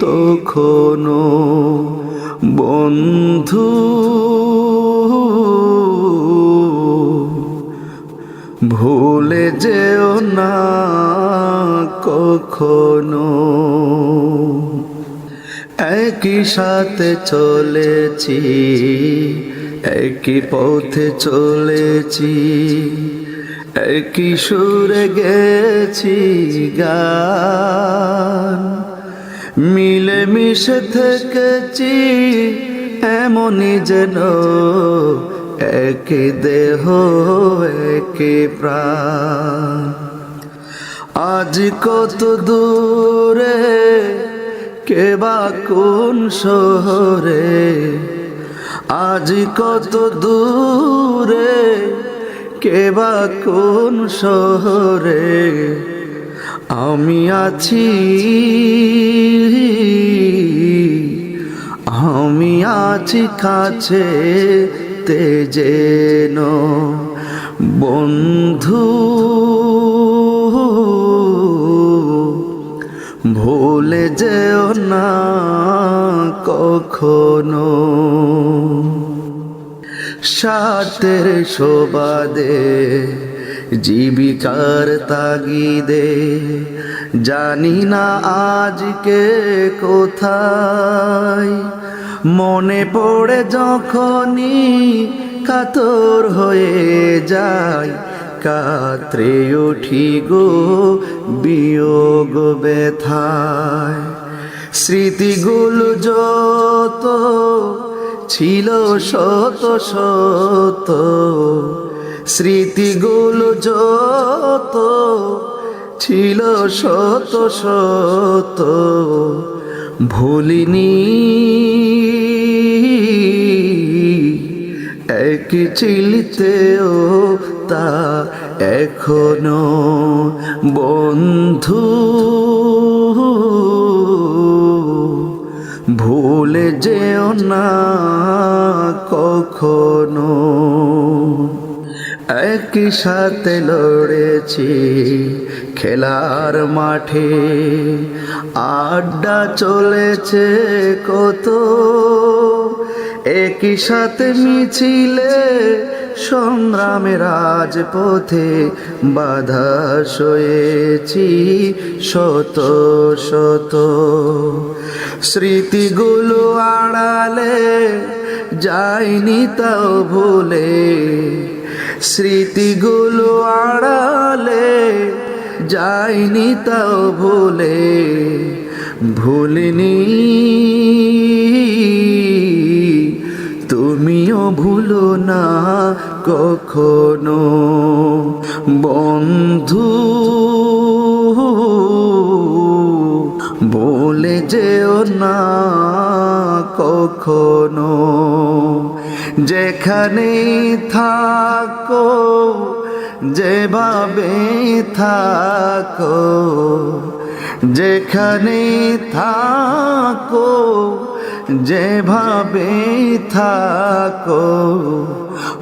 তখনো বন্ধু ভুলে যেও না কখনো। একই সাথে চলেছি, একই পথে চলেছি, একই সুরে গেছি গান। মিলে মিশে থেকেছি, এমনই যেন একই দেহ, একই প্রাণ। আজ কত দূরে, কে বা কোন শহরে? আজ কত দূরে, কে বা কোন শহরে? আমি আছি। আছি কাছে তেজেন বন্ধু ভুলে যেও না কখনো। স্বার্থের শোবাদে, জীবিকার তাগিদে, জানি না আজকে কোথায়। মনে পড়ে যখনই কাতর হয়ে যায় কাত্রে উঠি গো বিয়োগ ব্যথায়। স্মৃতিগুলো যত ছিল শত শত, স্মৃতিগুলো যত ছিল শত শত, ভুলিনি এক চিলিতেও তা এখনও বন্ধু। ভুলে যেও না কখনো। একই সাথে লড়েছি খেলার মাঠে। আড্ডা চলেছে কত একই সাথে মিছিলে সংগ্রামের রাজপথে বাধা সয়েছি শত শত। স্মৃতিগুলো আড়ালে যাইনি তাও ভুলে। স্মৃতিগুলো আড়ালে যাইনি তাও ভুলে। ভুলিনি ভুলো না কখনো। বন্ধু বলে যেও না কখনো। যেখানে থাকো যেভাবে থাকো যেখানে থাকো যেভাবে থাকো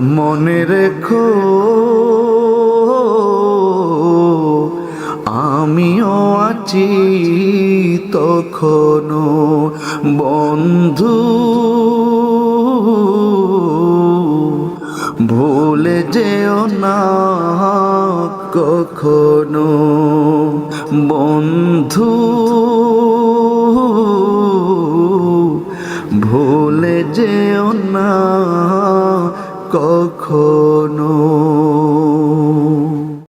মনে রেখো আমিও আছি তখনো বন্ধু। ভুলে যেও না কখনো বন্ধু। কখনো